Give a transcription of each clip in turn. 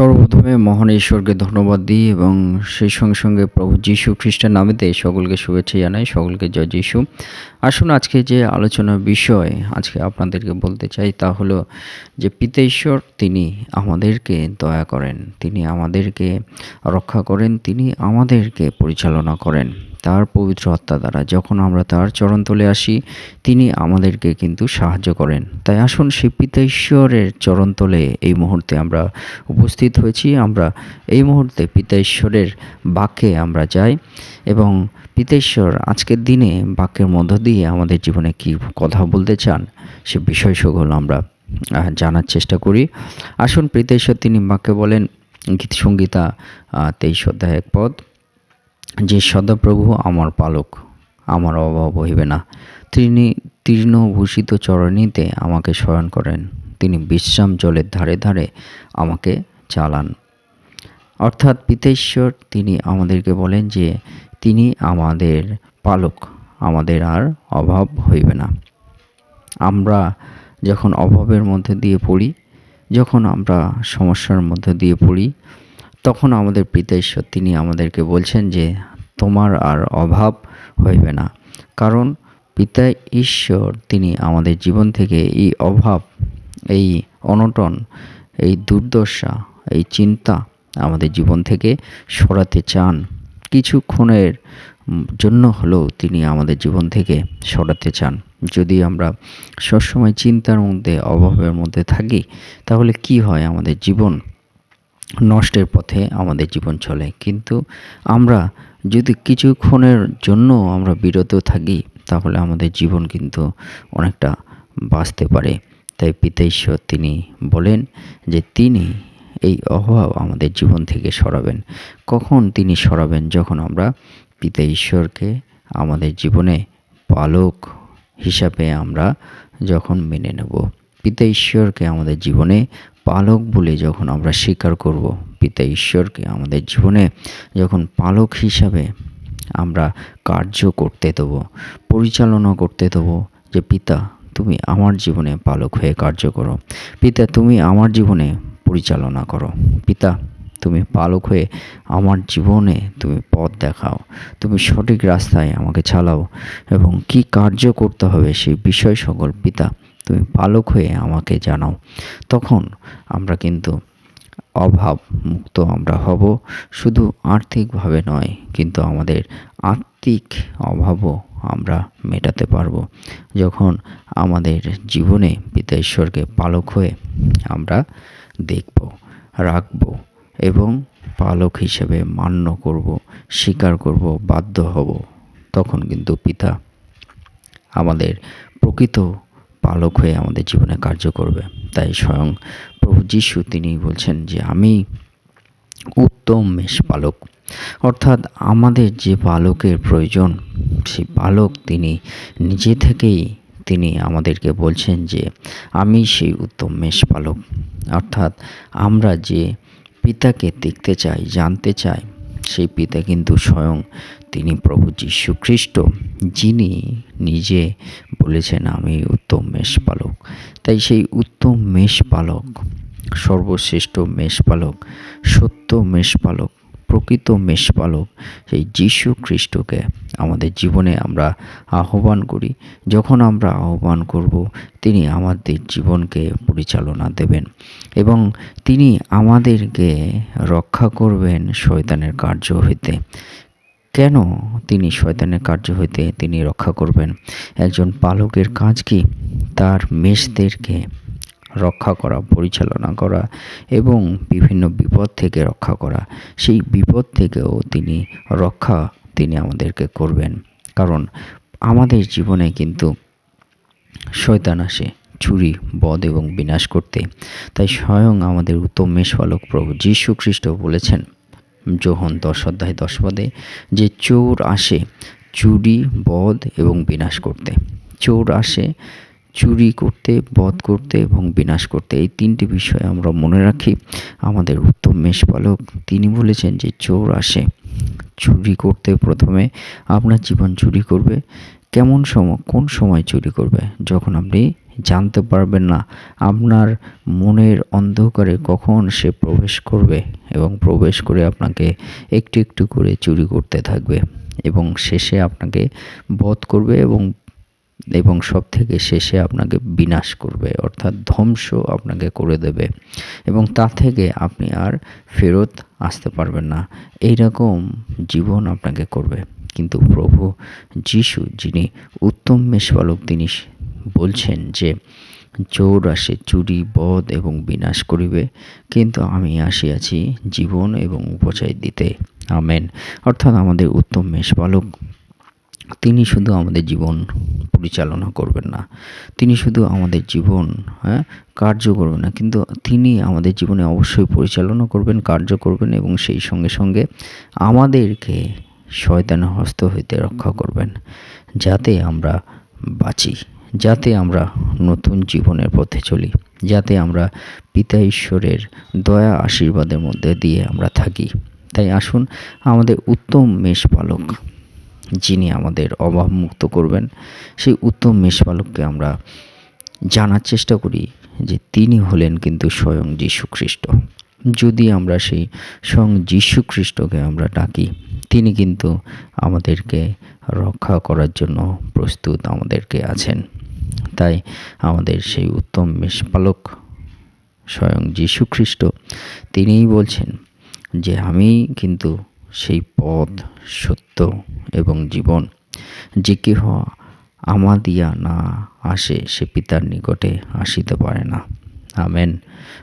সর্বপ্রথমে মহান ঈশ্বরকে ধন্যবাদ দিই এবং সেই সঙ্গে সঙ্গে প্রভু যীশু খ্রিস্টের নামেতে সকলকে শুভেচ্ছা জানাই, সকলকে জয় যীশু। আসুন আজকে যে আলোচনার বিষয় আজকে আপনাদেরকে বলতে চাই তা হলো যে পিতা ঈশ্বর, তিনি আমাদেরকে দয়া করেন, তিনি আমাদেরকে রক্ষা করেন, তিনি আমাদেরকে পরিচালনা করেন। তার পবিত্র আত্মা দ্বারা যখন আমরা তার চরণতলে আসি, তিনি আমাদেরকে কিন্তু সাহায্য করেন। তাই আসুন সেই পিতা ঈশ্বরের চরণতলে এই মুহূর্তে আমরা উপস্থিত হয়েছি। আমরা এই মুহূর্তে পিতা ঈশ্বরের বাক্যে আমরা যাই এবং পিতেশ্বর আজকের দিনে বাক্যের মধ্য দিয়ে আমাদের জীবনে কি কথা বলতে চান, সে বিষয় সকল আমরা জানার চেষ্টা করি। আসুন পিতেশ্বর তিনি বাক্যে বলেন, গীত সঙ্গীতা তেইশ অধ্যায় এক পদ। যে সদাপ্রভু আমার পালক, আমার অভাব হইবে না। তিনি তৃণভূষিত চরণীতে আমাকে শয়ন করেন। তিনি বিশ্রাম জলের ধারে ধারে আমাকে চালান। অর্থাৎ পিতেশ্বর, তিনি আমাদেরকে বলেন যে, তিনি আমাদের পালক, আমাদের আর অভাব হইবে না। আমরা যখন অভাবের মধ্যে দিয়ে পড়ি, যখন আমরা সমস্যার মধ্যে দিয়ে পড়ি তখন আমাদের পিতা তিনি আমাদেরকে বলছেন যে, তোমার আর অভাব হইবে না। কারণ পিতা ঈশ্বর, তিনি আমাদের জীবন থেকে এই অভাব, এই অনটন, এই দুর্দশা, এই চিন্তা আমাদের জীবন থেকে সরাতে চান। কিছুক্ষণের জন্য হলেও তিনি আমাদের জীবন থেকে সরাতে চান। যদি আমরা সবসময় চিন্তার মধ্যে, অভাবের মধ্যে থাকি, তাহলে কি হয় আমাদের জীবন? নষ্টের পথে আমাদের জীবন চলে। কিন্তু আমরা যদি কিছুক্ষণের জন্য আমরা বিরত থাকি, তাহলে আমাদের জীবন কিন্তু অনেকটা বাঁচতে পারে। তাই পিতা ঈশ্বর তিনি বলেন যে, তিনি এই অভাব আমাদের জীবন থেকে সরাবেন। কখন তিনি সরাবেন? যখন আমরা পিতা ঈশ্বরকে আমাদের জীবনে পালক হিসাবে আমরা যখন মেনে নেব। পিতা ঈশ্বরকে আমাদের জীবনে পালক বলে যখন আমরা স্বীকার করব পিতা ঈশ্বরকে আমাদের জীবনে, যখন পালক হিসাবে আমরা কার্য করতে দেবো, পরিচালনা করতে দেবো যে, পিতা, তুমি আমার জীবনে পালক হয়ে কার্য করো। পিতা, তুমি আমার জীবনে পরিচালনা করো। পিতা, তুমি পালক হয়ে আমার জীবনে তুমি পথ দেখাও। তুমি সঠিক রাস্তায় আমাকে চালাও এবং কি কার্য করতে হবে সেই বিষয় সকল পিতা তুমি পালক হয়ে আমাকে জানাও। তখন আমরা কিন্তু অভাব মুক্ত আমরা হব। শুধু আর্থিকভাবে নয়, কিন্তু আমাদের আত্মিক অভাবও আমরা মেটাতে পারব। যখন আমাদের জীবনে পিতা ঈশ্বরকে পালক হয়ে আমরা দেখব, রাখব এবং পালক হিসেবে মান্য করব, স্বীকার করব, বাধ্য হব, তখন কিন্তু পিতা আমাদের প্রকৃত পালক হয়ে আমাদের জীবনে কার্য করবে। তাই স্বয়ং প্রভু যিশু তিনি বলছেন যে, আমি উত্তম মেষ পালক। অর্থাৎ আমাদের যে পালকের প্রয়োজন, সেই পালক তিনি নিজে থেকেই তিনি আমাদেরকে বলছেন যে, আমি সেই উত্তম মেষ পালক। অর্থাৎ আমরা যে পিতাকে দেখতে চাই, জানতে চাই সেই পিতা কিন্তু স্বয়ং তিনি প্রভু যীশু খ্রিস্ট, যিনি নিজে বলেছেন, আমি উত্তম মেষপালক তাই সেই উত্তম মেষপালক সর্বশ্রেষ্ঠ মেষপালক সত্য মেষপালক প্রকৃত মেষপালক, সেই যীশু খ্রিস্টকে আমাদের জীবনে আমরা আহ্বান করি। যখন আমরা আহ্বান করব, তিনি আমাদের জীবনকে পরিচালনা দেবেন এবং তিনি আমাদেরকে রক্ষা করবেন শয়তানের কার্য হইতে। কেন তিনি শয়তানের কার্য হইতে তিনি রক্ষা করবেন? একজন পালকের কাজ কি? তার মেষদেরকে রক্ষা করা, পরিচালনা করা এবং বিভিন্ন বিপদ থেকে রক্ষা করা, সেই বিপদ থেকেও তিনি রক্ষা তিনি আমাদেরকে করবেন। কারণ আমাদের জীবনে কিন্তু শয়তান আসে, চুরি বধ এবং বিনাশ করতে। তাই স্বয়ং আমাদের উত্তম মেষপালক প্রভু যীশু খ্রিস্ট বলেছেন, যোহন দশ অধ্যায় দশ পদে, যে চোর আসে চুরি বধ এবং বিনাশ করতে। চোর আসে চুরি করতে, বধ করতে এবং বিনাশ করতে এই তিনটি বিষয় আমরা মনে রাখি। আমাদের উত্তম মেষপালক তিনি বলেছেন যে চোর আসে, চুরি করতে প্রথমে আপনার জীবন চুরি করবে। কেমন সময় কোন সময় চুরি করবে? যখন আপনি জানতে পারবেন না, আপনার মনের অন্ধকারে কখন সে প্রবেশ করবে এবং প্রবেশ করে আপনাকে একটু একটু করে চুরি করতে থাকবে এবং শেষে আপনাকে বধ করবে এবং এবং সব থেকে শেষে আপনাকে বিনাশ করবে, অর্থাৎ ধ্বংস আপনাকে করে দেবে। এবং তা থেকে আপনি আর ফেরত আসতে পারবেন না। এই রকম জীবন আপনাকে করবে। কিন্তু প্রভু যিশু, যিনি উত্তম মেষপালক, তিনি বলছেন যে, চোর আসে, চুরি, বধ এবং বিনাশ করিবে। কিন্তু আমি আসিয়াছি জীবন এবং উপচয় দিতে। আমেন। অর্থাৎ আমাদের উত্তম মেষপালক তিনি শুধু আমাদের জীবন পরিচালনা করবেন না। তিনি শুধু আমাদের জীবন হ্যাঁ কার্য করবেন না। কিন্তু তিনি আমাদের জীবনে অবশ্যই পরিচালনা করবেন, কার্য করবেন এবং সেই সঙ্গে সঙ্গে আমাদেরকে শয়তানের হস্ত হইতে রক্ষা করবেন। যাতে আমরা বাঁচি, যাতে আমরা নতুন জীবনের পথে চলি, যাতে আমরা পিতা ঈশ্বরের দয়া আশীর্বাদের মধ্যে দিয়ে আমরা থাকি। তাই আসুন, আমাদের উত্তম মেষপালক যিনি আমাদের অভাব মুক্ত করবেন, সেই উত্তম মেষপালককে আমরা জানার চেষ্টা করি যে তিনি হলেন কিন্তু স্বয়ং যীশু খ্রিস্ট যদি আমরা সেই স্বয়ং যীশু খ্রিস্টকে আমরা ডাকি, তিনি কিন্তু আমাদেরকে রক্ষা করার জন্য প্রস্তুত আমাদেরকে আছেন। তাই আমাদের সেই উত্তম মেষপালক স্বয়ং যীশু খ্রিস্ট তিনিই বলছেন যে, আমি কিন্তু সেই পথ সত্য এবং জীবন। যে কেহ আমাদিয়া না আসে, সে পিতার নিকটে আসিতে পারে না। আমেন।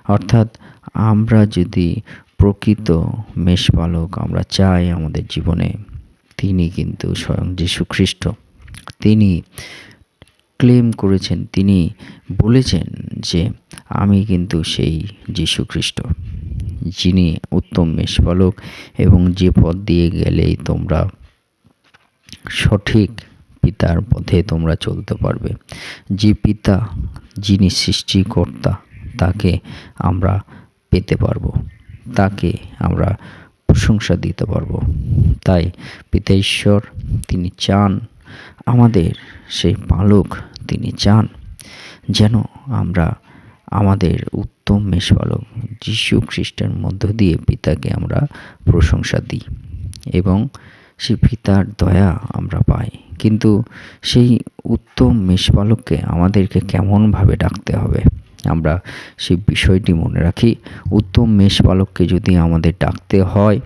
অর্থাৎ আমরা যদি প্রকৃত মেষপালক, আমরা চাই আমাদের জীবনে, তিনি কিন্তু স্বয়ং যীশু খ্রিস্ট তিনি ক্লেম করেছেন, তিনি বলেছেন যে, আমি কিন্তু সেই যীশু খ্রিস্ট যিনি উত্তম মেষপালক এবং যে পথ দিয়ে গেলেই তোমরা সঠিক পিতার পথে তোমরা চলতে পারবে। যে পিতা, যিনি সৃষ্টিকর্তা, তাকে আমরা পেতে পারব, তাকে আমরা প্রশংসা দিতে পারব। তাই পিতা ঈশ্বর, তিনি চান আমাদের সেই পালক তিনি চান যেন আমরা আমাদের উত্তম মেষপালক যীশু খ্রিস্টের মধ্য দিয়ে পিতাকে আমরা প্রশংসা দিই এবং সেই পিতার দয়া আমরা পাই। কিন্তু সেই উত্তম মেষপালককে আমাদেরকে কেমনভাবে ডাকতে হবে? আমরা সেই বিষয়টি মনে রাখি, উত্তম মেষপালককে যদি আমাদের ডাকতে হয়,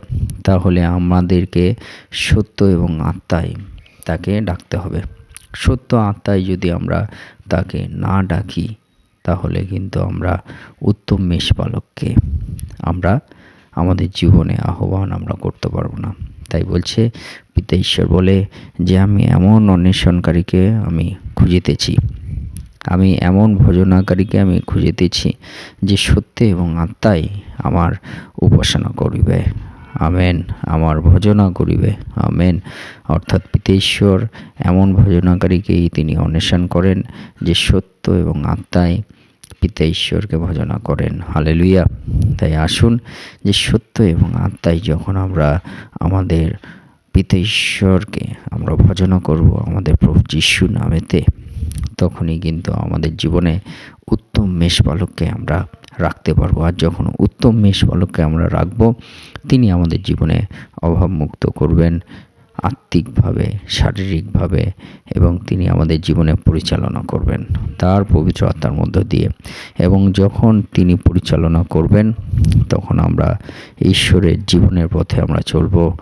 তাহলে আমাদেরকে সত্য এবং আত্মায় তাকে ডাকতে হবে। সত্য আত্মায় যদি আমরা তাকে না ডাকি, তাহলে কিন্তু আমরা উত্তম মেষপালককে আমরা, আমাদের জীবনে আহ্বান আমরা করতে পারব না। তাই বলছে পিতা ঈশ্বর বলে যে আমি এমন অন্বেষণকারীকে আমি খুঁজিতেছি, আমি এমন ভজনাকারীকে আমি খুঁজিতেছি যে সত্যে এবং আত্মায় আমার উপাসনা করিবে। আমেন, আমার ভজনা করিবে, আমেন। অর্থাৎ পিতেশ্বর এমন ভজনাকারীকেই তিনি অন্বেষণ করেন যে সত্য এবং আত্মায় পিতা ঈশ্বরকে ভজনা করেন। হালেলুইয়া তাই আসুন যে সত্য এবং আত্মায় যখন আমরা আমাদের পিতা ঈশ্বরকে আমরা ভজনা করব আমাদের প্রভু যিশু নামেতে, তখনই কিন্তু আমাদের জীবনে উত্তম মেষপালককে আমরা রাখতে পারব। আর যখন উত্তম মেষপালককে আমরা রাখব, তিনি আমাদের জীবনে অভাবমুক্ত করবেন আত্মিকভাবে, শারীরিকভাবে এবং তিনি আমাদের জীবনে পরিচালনা করবেন তার পবিত্র আত্মার মধ্য দিয়ে। এবং যখন তিনি পরিচালনা করবেন, তখন আমরা ঈশ্বরের জীবনের পথে আমরা চলব,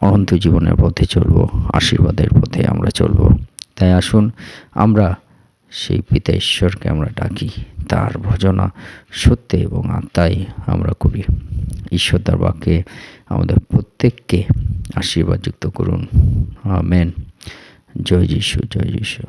অনন্ত জীবনের পথে চলব, আশীর্বাদের পথে আমরা চলব। তাই আসুন, আমরা সেই পিতা ঈশ্বরকে আমরা ডাকি। তার ভজনা সত্যে এবং আত্মাই আমরা করি। ঈশ্বর তার বাক্যে আমাদের প্রত্যেককে আশীর্বাদযুক্ত করুন। মেন জয় যিশু জয় যিশু।